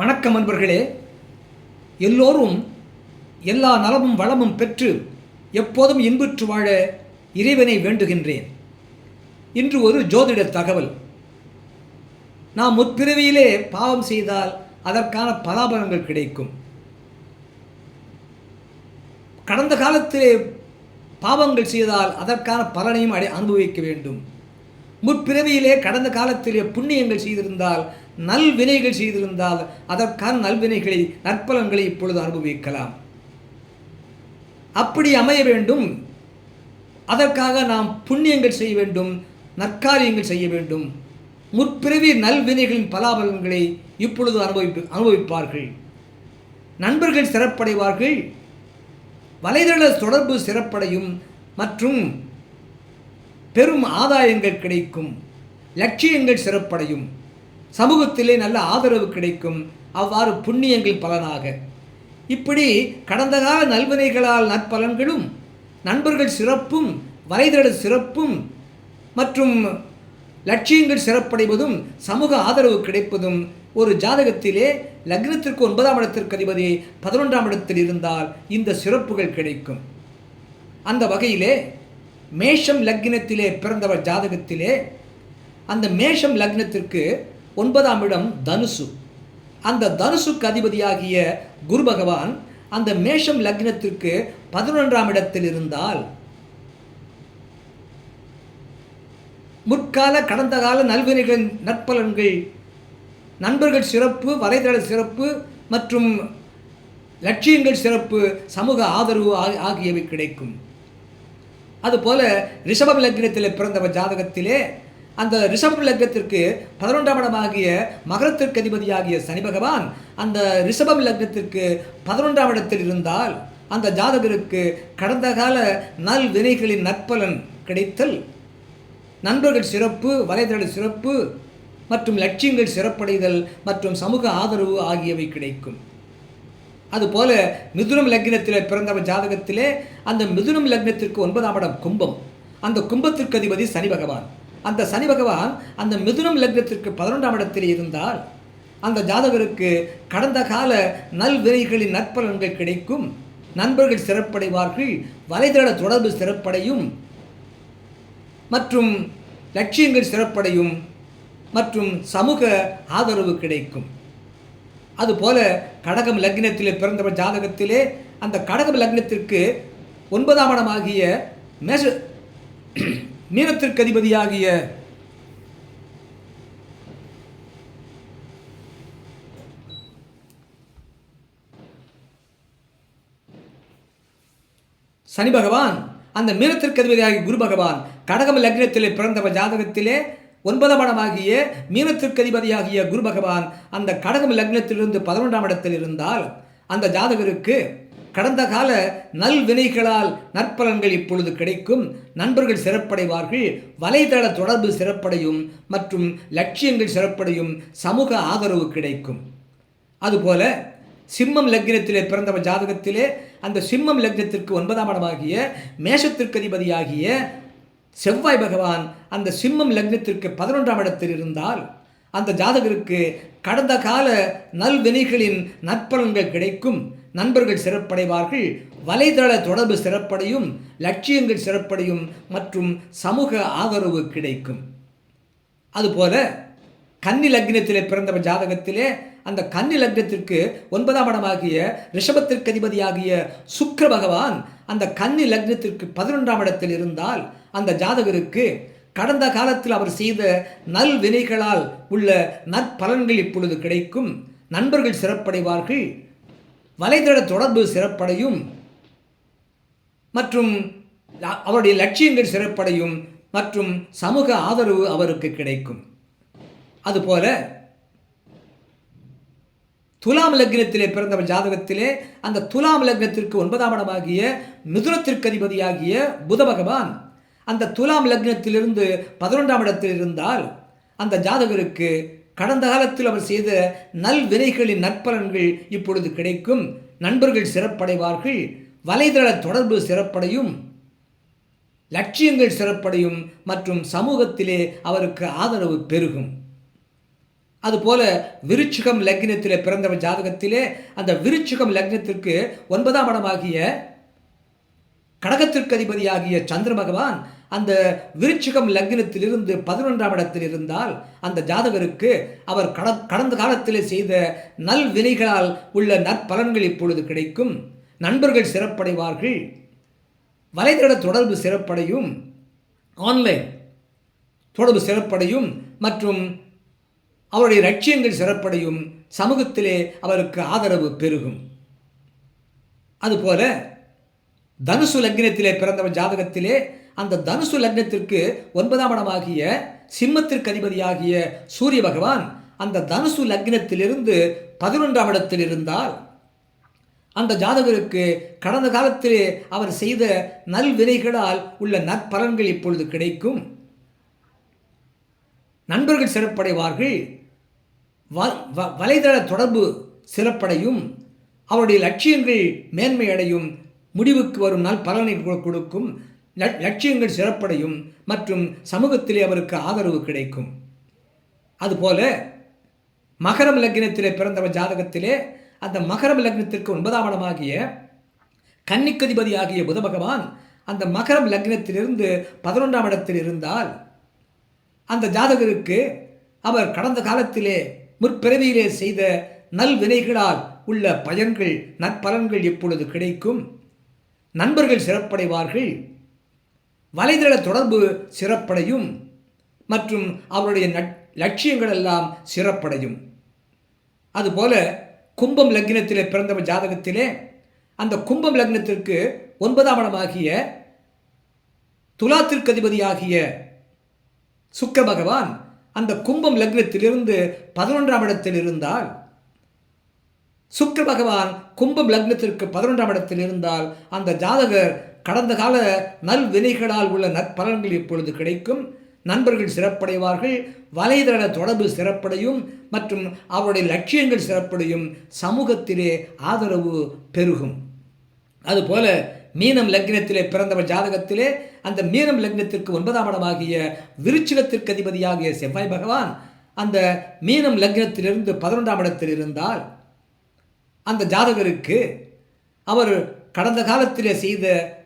வணக்கம் அன்பர்களே. எல்லோரும் எல்லா நலமும் வளமும் பெற்று எப்போதும் இன்புற்று வாழ இறைவனை வேண்டுகின்றேன். இன்று ஒரு ஜோதிட தகவல். நாம் முற்பிறவியிலே பாவம் செய்தால் அதற்கான பலாபலங்கள் கிடைக்கும். கடந்த காலத்திலே பாவங்கள் செய்தால் அதற்கான பலனையும் அடை அனுபவிக்க வேண்டும். முற்பிறவியிலே கடந்த காலத்திலே புண்ணியங்கள் செய்திருந்தால் நல்வினைகள் செய்திருந்தால் அதற்கான நல்வினைகளை நற்பலன்களை இப்பொழுது அனுபவிக்கலாம். அப்படி அமைய வேண்டும். அதற்காக நாம் புண்ணியங்கள் செய்ய வேண்டும் நற்காரியங்கள் செய்ய வேண்டும். முற்பிறவி நல்வினைகளின் பலாபலன்களை இப்பொழுது அனுபவிப்பு அனுபவிப்பார்கள். நண்பர்கள் சிறப்படைவார்கள். வலைதள தொடர்பு சிறப்படையும் மற்றும் பெரும் ஆதாயங்கள் கிடைக்கும் லட்சியங்கள் சிறப்படையும் சமூகத்திலே நல்ல ஆதரவு கிடைக்கும் அவ்வாறு புண்ணியங்கள் பலனாக. இப்படி கடந்த கால நல்வினைகளால் நற்பலன்களும் நண்பர்கள் சிறப்பும் வலைதள சிறப்பும் மற்றும் லட்சியங்கள் சிறப்படைவதும் சமூக ஆதரவு கிடைப்பதும் ஒரு ஜாதகத்திலே லக்னத்திற்கு ஒன்பதாம் இடத்திற்கு அதிபதி பதினொன்றாம் இடத்தில் இருந்தால் இந்த சிறப்புகள் கிடைக்கும். அந்த வகையிலே மேஷம் லக்னத்திலே பிறந்தவர் ஜாதகத்திலே அந்த மேஷம் லக்னத்திற்கு ஒன்பதாம் இடம் தனுசு. அந்த தனுசுக்கு அதிபதியாகிய குரு பகவான் அந்த மேஷம் லக்னத்திற்கு பதினொன்றாம் இடத்தில் இருந்தால் முற்கால கடந்த கால நல்வினைகளின் நற்பலன்கள் நண்பர்கள் சிறப்பு வலைதள சிறப்பு மற்றும் லட்சியங்கள் சிறப்பு சமூக ஆதரவு ஆகி- ஆகியவை கிடைக்கும். அதுபோல ரிஷபம் லக்னத்தில் பிறந்தவர் ஜாதகத்திலே அந்த ரிஷபம் லக்னத்திற்கு பதினொன்றாம் இடமாகிய மகரத்திற்கு அதிபதியாகிய சனி பகவான் அந்த ரிஷபம் லக்னத்திற்கு பதினொன்றாம் இடத்தில் இருந்தால் அந்த ஜாதகருக்கு கடந்த கால நல் வினைகளின் நற்பலன் கிடைத்தல் நண்பர்கள் சிறப்பு வலைதள சிறப்பு மற்றும் லட்சியங்கள் சிறப்படைதல் மற்றும் சமூக ஆதரவு ஆகியவை கிடைக்கும். அதுபோல மிதுனம் லக்னத்தில் பிறந்தவன் ஜாதகத்திலே அந்த மிதுனம் லக்னத்திற்கு ஒன்பதாம் இடம் கும்பம். அந்த கும்பத்திற்கு அதிபதி சனி பகவான். அந்த சனி பகவான் அந்த மிதுனம் லக்னத்திற்கு பதினொன்றாம் இடத்தில் இருந்தால் அந்த ஜாதகருக்கு கடந்த கால நல்வினைகளின் நற்பலன்கள் கிடைக்கும். நண்பர்கள் சிறப்படைவார்கள் வலைதள தொடர்பு சிறப்படையும் மற்றும் லட்சியங்கள் சிறப்படையும் மற்றும் சமூக ஆதரவு கிடைக்கும். அதுபோல கடகம் லக்னத்திலே பிறந்தவர் ஜாதகத்திலே அந்த கடகம் லக்னத்திற்கு ஒன்பதாம் இடமாகிய மேஷ மீனத்திற்கு அதிபதியாகிய சனி பகவான் அந்த மீனத்திற்கு அதிபதியாகிய குரு பகவான் கடகம் லக்னத்திலே பிறந்தவர் ஜாதகத்திலே ஒன்பதாம் இடமாகிய மீனத்திற்கு அதிபதியாகிய குரு பகவான் அந்த கடகம் லக்னத்திலிருந்து பதினொன்றாம் இடத்தில் இருந்தால் அந்த ஜாதகருக்கு கடந்த கால நல்வினைகளால் நற்பலன்கள் இப்பொழுது கிடைக்கும். நண்பர்கள் சிறப்படைவார்கள் வலைதள தொடர்பு சிறப்படையும் மற்றும் லட்சியங்கள் சிறப்படையும் சமூக ஆதரவு கிடைக்கும். அதுபோல சிம்மம் லக்னத்திலே பிறந்தவர் ஜாதகத்திலே அந்த சிம்மம் லக்னத்திற்கு ஒன்பதாம் இடமாகிய மேஷத்திற்கு அதிபதியாகிய செவ்வாய் பகவான் அந்த சிம்மம் லக்னத்திற்கு பதினொன்றாம் இடத்தில் இருந்தால் அந்த ஜாதகருக்கு கடந்த கால நல்வினைகளின் நற்பலன்கள் கிடைக்கும். நண்பர்கள் சிறப்படைவார்கள் வலைதள தொடர்பு சிறப்படையும் லட்சியங்கள் சிறப்படையும் மற்றும் சமூக ஆதரவு கிடைக்கும். அதுபோல கன்னி லக்னத்திலே பிறந்தவ ஜாதகத்திலே அந்த கன்னி லக்னத்திற்கு ஒன்பதாம் இடமாகிய ரிஷபத்திற்கு அதிபதியாகிய சுக்கர பகவான் அந்த கன்னி லக்னத்திற்கு பதினொன்றாம் இடத்தில் இருந்தால் அந்த ஜாதகருக்கு கடந்த காலத்தில் அவர் செய்த நல் வினைகளால் உள்ள நற்பலன்கள் இப்பொழுது கிடைக்கும். நண்பர்கள் சிறப்படைவார்கள். வலைதள தொடர்பு சிறப்படையும். மற்றும் அவருடைய லட்சியங்கள் சிறப்படையும். மற்றும் சமூக ஆதரவு அவருக்கு கிடைக்கும். அதுபோல துலாம் லக்னத்திலே பிறந்தவர் ஜாதகத்திலே அந்த துலாம் லக்னத்திற்கு ஒன்பதாம் இடமாகிய மிதுனத்திற்கு அதிபதியாகிய புத பகவான் அந்த துலாம் லக்னத்திலிருந்து பதினொன்றாம் இடத்தில் இருந்தால் அந்த ஜாதகருக்கு கடந்த காலத்தில் அவர் செய்த நல்வினைகளின் நற்பலன்கள் இப்பொழுது கிடைக்கும். நண்பர்கள் சிறப்படைவார்கள் வலைதள தொடர்பு சிறப்படையும் லட்சியங்கள் சிறப்படையும் மற்றும் சமூகத்திலே அவருக்கு ஆதரவு பெருகும். அதுபோல விருச்சிகம் லக்னத்தில் பிறந்தவர் ஜாதகத்திலே அந்த விருச்சிகம் லக்னத்திற்கு ஒன்பதாம் இடமாகிய கடகத்திற்கு அதிபதியாகிய சந்திர பகவான் அந்த விருச்சிகம் லக்னத்திலிருந்து பதினொன்றாம் இடத்தில் இருந்தால் அந்த ஜாதகருக்கு அவர் கட கடந்த காலத்தில் செய்த நல் வினைகளால் உள்ள நற்பலன்கள் இப்பொழுது கிடைக்கும். நண்பர்கள் சிறப்படைவார்கள். வலைதள தொடர்பு சிறப்படையும். ஆன்லைன் தொடர்பு சிறப்படையும். மற்றும் அவருடைய லட்சியங்கள் சிறப்படையும் சமூகத்திலே அவருக்கு ஆதரவு பெருகும். அதுபோல தனுசு லக்னத்திலே பிறந்தவன் ஜாதகத்திலே அந்த தனுசு லக்னத்திற்கு ஒன்பதாம் இடமாகிய சிம்மத்திற்கு அதிபதியாகிய சூரிய பகவான் அந்த தனுசு லக்னத்திலிருந்து பதினொன்றாம் இடத்தில் இருந்தால் அந்த ஜாதகருக்கு கடந்த காலத்திலே அவர் செய்த நல்வினைகளால் உள்ள நற்பலன்கள் இப்பொழுது கிடைக்கும். நண்பர்கள் சிறப்படைவார்கள். வலைதள தொடர்பு சிறப்படையும் அவருடைய லட்சியங்கள் மேன்மையடையும் முடிவுக்கு வரும் நாள் பலனை கொடுக்கும் லட்சியங்கள் சிறப்படையும் மற்றும் சமூகத்திலே அவருக்கு ஆதரவு கிடைக்கும். அதுபோல மகரம் லக்னத்திலே பிறந்தவர் ஜாதகத்திலே அந்த மகரம் லக்னத்திற்கு ஒன்பதாம் இடமாகிய கன்னிக்கதிபதி ஆகிய புத பகவான் அந்த மகரம் லக்னத்திலிருந்து பதினொன்றாம் இடத்தில் இருந்தால் அந்த ஜாதகருக்கு அவர் கடந்த காலத்திலே முற்பிறவியிலே செய்த நல்வினைகளால் உள்ள பயன்கள் நற்பலன்கள் எப்பொழுது கிடைக்கும்? நண்பர்கள் சிறப்படைவார்கள். வலைதள தொடர்பு சிறப்படையும். மற்றும் அவருடைய லட்சியங்கள் எல்லாம் சிறப்படையும். அதுபோல கும்பம் லக்னத்திலே பிறந்த ஜாதகத்திலே அந்த கும்பம் லக்னத்திற்கு ஒன்பதாம் இடமாகிய துலாத்திற்கு அதிபதியாகிய பகவான் அந்த கும்பம் லக்னத்திலிருந்து பதினொன்றாம் இடத்தில் இருந்தால் சுக்கர பகவான் கும்பம் லக்னத்திற்கு பதினொன்றாம் இடத்தில் இருந்தால் அந்த ஜாதகர் கடந்த கால நல்வினைகளால் உள்ள நற்பலன்கள் இப்பொழுது கிடைக்கும். நண்பர்கள் சிறப்படைவார்கள் வலைதள தொடர்பு சிறப்படையும் மற்றும் அவருடைய லட்சியங்கள் சிறப்படையும். சமூகத்திலே ஆதரவு பெருகும். அதுபோல மீனம் லக்னத்திலே பிறந்தவர் ஜாதகத்திலே அந்த மீனம் லக்னத்திற்கு ஒன்பதாம் இடமாகிய விருச்சிகத்திற்கு அதிபதியாகிய செவ்வாய் பகவான் அந்த மீனம் லக்னத்திலிருந்து பதினொன்றாம் இடத்தில் இருந்தால் அந்த ஜாதகருக்கு அவர் கடந்த காலத்திலே செய்த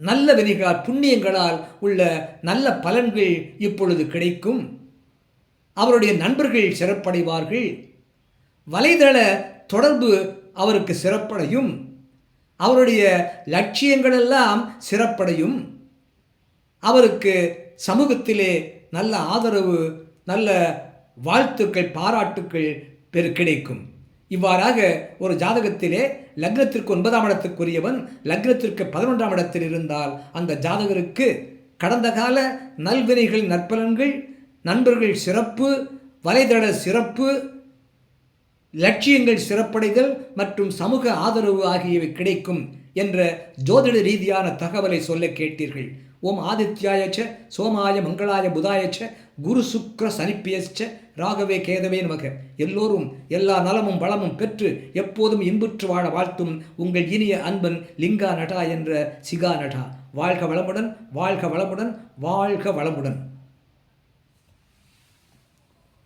நல்ல வினைகளால் புண்ணியங்களால் உள்ள நல்ல பலன்கள் இப்பொழுது கிடைக்கும். அவருடைய நண்பர்கள் சிறப்படைவார்கள். வலைதள தொடர்பு அவருக்கு சிறப்படையும். அவருடைய லட்சியங்களெல்லாம் சிறப்படையும். அவருக்கு சமூகத்திலே நல்ல ஆதரவு நல்ல வாழ்த்துக்கள் பாராட்டுக்கள் பெரு கிடைக்கும். இவ்வாறாக ஒரு ஜாதகத்திலே லக்னத்திற்கு ஒன்பதாம் இடத்துக்குரியவன் லக்னத்திற்கு பதினொன்றாம் இடத்தில் இருந்தால் அந்த ஜாதகருக்கு கடந்த கால நல்வினைகள் நற்பலன்கள் நண்பர்கள் சிறப்பு வலைதள சிறப்பு லட்சியங்கள் சிறப்படைதல் மற்றும் சமூக ஆதரவு ஆகியவை கிடைக்கும் என்ற ஜோதிட ரீதியான தகவலை சொல்ல கேட்டீர்கள். ஓம் ஆதித்யாயச்ச சோமாய மங்களாய புதாயச்ச குரு சுக்ர சனிப்பியச்ச ராகவே கேதவே நமக. எல்லோரும் எல்லா நலமும் வளமும் பெற்று எப்போதும் இன்புற்று வாழ வாழ்த்தும் உங்கள் இனிய அன்பன் லிங்கா நடா என்ற சிகா நடா வாழ்க வளமுடன் வாழ்க வளமுடன் வாழ்க வளமுடன்.